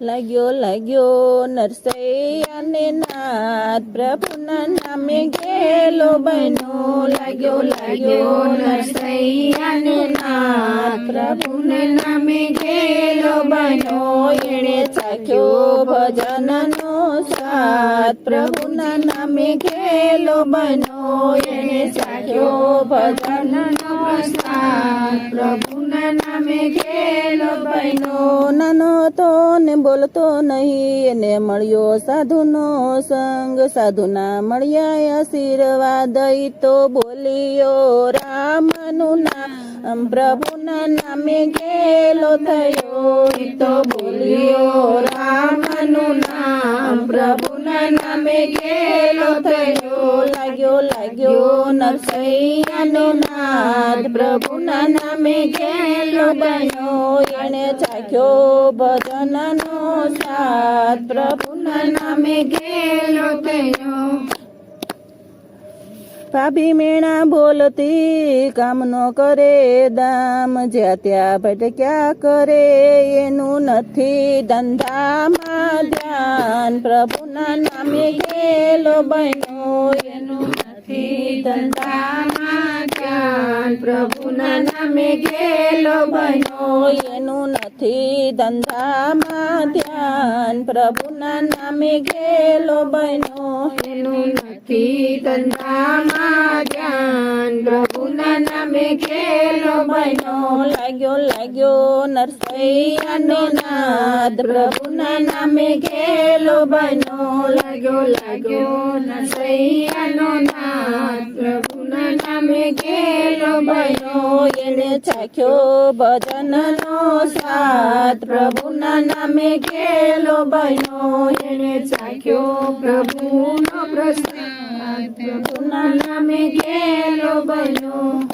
લાગ્યો લાગ્યો નરસૈયાને નાથ. પ્રભુના નામે ગેલો બનો લાગ્યો લાગ્યો નરસૈયાને નાથ. પ્રભુને નામે ગેલો બનો એણે ચાખ્યો ભજનનો સાથ. પ્રભુના નામે ગેલો બનો એણે ચાખ્યો ભજનનો સાથ. પ્રભુના નાનો તો ને બોલતો નહીં, એને મળ્યો સાધુનો સંગ. સાધુના મળ્યા આશીર્વાદ તો બોલ્યો, રામનું નામ પ્રભુના નામે ગેલો થયો. તો બોલ્યો, રામનું નામ, પ્રભુના નામે ગેલો થયો. લાગ્યો લાગ્યો, નરસૈયાનો નાદ પ્રભુના નામે ગેલો બન્યો, એણે ચાખ્યો ભજનનો સાથ. પ્રભુના નામે ગેલો થયો ભાભી મેણા બોલતી કામ નો કરે દામ. જ્યાં ત્યાં ભટક્યા કરે, એનું નથી ધંધામાં ધ્યાન. પ્રભુના નામે ગેલો બન્યો, એનું નથી ધંધામાં ધ્યાન પ્રભુના નામે ગેલો બન્યો. એનું નથી ધંધામાં ધ્યાન. પ્રભુના નામે ગેલો બન્યો. એનું નથી ધંધામાં ધ્યાન. પ્રભુના નામે ગેલો બન્યો. લાગ્યો લાગ્યો નરસૈયાનો નાદ. પ્રભુના નામે ગેલો બન્યો. લાગ્યો લાગ્યો નરસૈયાનો નાદ. પ્રભુના નામે ગેલો બન્યો, એને ચાખ્યો ભજનનો સાથ. પ્રભુના નામે ગેલો બન્યો, એને ચાખ્યો પ્રભુનો પ્રસાદ.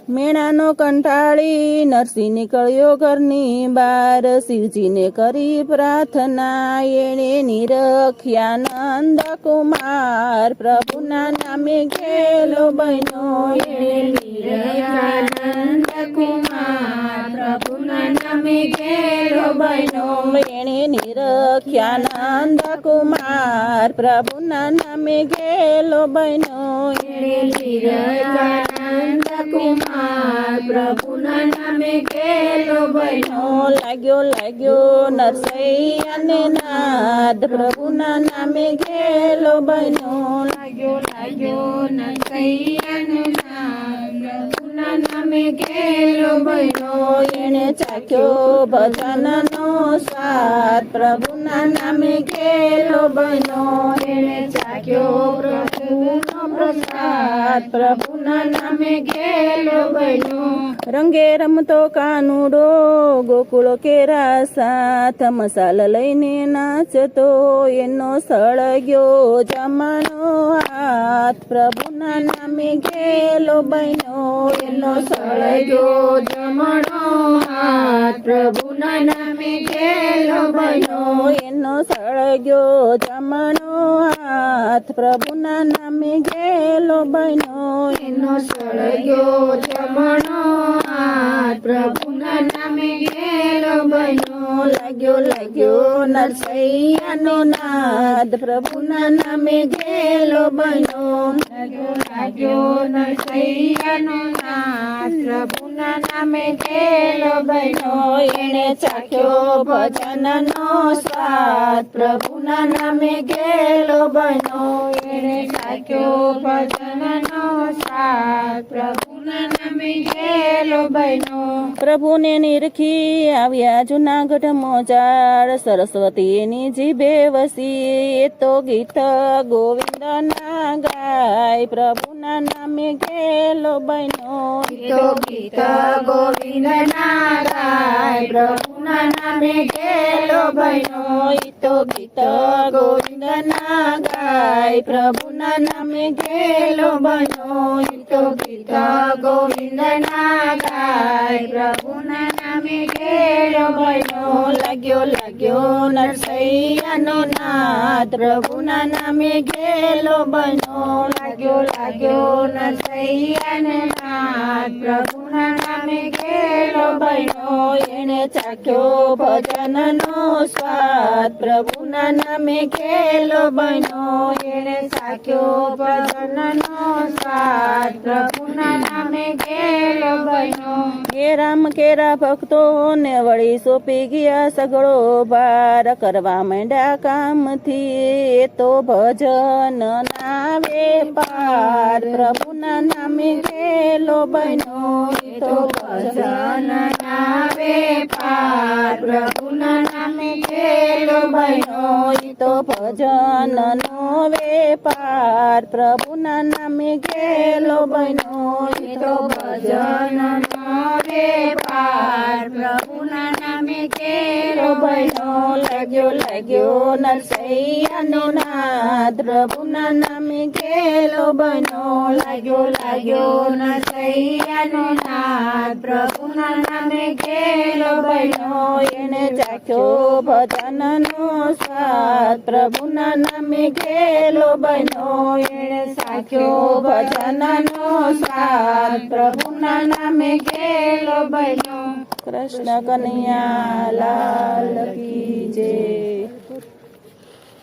મેણાનો કંટાળી નરસિંહ નીકળ્યો ઘરની બાર શિવજીને કરી પ્રાર્થના, એણે નિરખ્યા નંદ કુમાર પ્રભુના નામે ગેલો બન્યો કુમાર પ્રભુના નામે ગેલો બનો કુમાર પ્રભુના નામે ગેલો બનો લાગ્યો લાગ્યો નરસૈયાને નાદ પ્રભુના નામે ગેલો બનો લાગ્યો લાગ્યો નરસૈયાને નાદ એણે ચાખ્યો ભજનનો સ્વાદ પ્રભુના નામે ગેલો બન્યો એણે ચાખ્યો પ્રભુનો પ્રસાદ. પ્રભુના નામે ગેલો બન્યો રંગે રમતો કાનુડો, ગોકુળ કેરા સાથ. મસાલ લઈને નાચતો, એનો સળગ્યો જમણો હાથ પ્રભુના નામે ગેલો બહેનો, એનો સળગ્યો જમણો હાથ. પ્રભુના નામે ગેલો બહેનો, એનો સળગ્યો જમણો હાથ. પ્રભુના નામે ગેલો બહેનો, એનો સળગ્યો જમણો હાથ. પ્રભુના નામે ગેલો બન્યો લાગ્યો લાગ્યો નરસૈયાનો નાદ. પ્રભુના નામે ગેલો બન્યો લાગ્યો લાગ્યો નરસૈયાનો નાદ. પ્રભુના નામે ગેલો બન્યો એણે ચાખ્યો ભજનનો સ્વાદ. પ્રભુના નામે ગેલો બન્યો એણે ચાખ્યો ભજનનો સ્વાદ. પ્રભુને નિરખી આવ્યા જુનાગઢ મોજાડ સરસ્વતીની જીભે વસી એ તો ગીત ગોવિંદ ના ગાય. પ્રભુના નામે ગેલો બહેનો. તો ગીત ગોવિંદના ગાય. પ્રભુના નામે ગેલો બહેનો. તો ગીત ગોવિંદના ગાય. પ્રભુના નામે ગેલો બહેનો. તો ગીત ગોવિંદના ગાય. પ્રભુના નામે ગેલો ભયો લાગ્યો લાગ્યો નરસૈયાનો નાદ. પ્રભુના નામે ગેલો બન્યો, લાગ્યો લાગ્યો નરસૈયાનો નાથ પ્રભુના નામે ગેલો બન્યો, એણે ચાખ્યો ભજનનો સ્વાદ. પ્રભુના નામે ખેલો બન્યો, એણે ચાખ્યો ભજનનો સ્વાદ પ્રભુના નામે ગેલો બન્યો કેરામ કેરા ભક્તોને વળી સોંપી ગયા સગળો ભાર. કરવા માંડ્યા કામથી તો ભજન ના વેપાર પ્રભુના નામે ગેલો બનો તો ભજન નાવે પાર. પ્રભુના નામે ગેલો બનો તો ભજન નો વેપાર પ્રભુના નામે ગેલો બનો તો ભજન નાવે પાર. પ્રભુના નામે કેરો બન્યો લાગ્યો લાગ્યો નરસૈયાનો નાદ. પ્રભુના નામે કેલો બન્યો લાગ્યો લાગ્યો નરસૈયાનો પ્રભુના નામે ગેલો બન્યો એને ચાખ્યો ભજનનો સ્વાદ. પ્રભુના નામે ગેલો બન્યો એણે સાખ્યો ભજનનો સ્વાદ. પ્રભુના નામે ગેલો બન્યો કૃષ્ણ કનૈયા લાલ કી જય.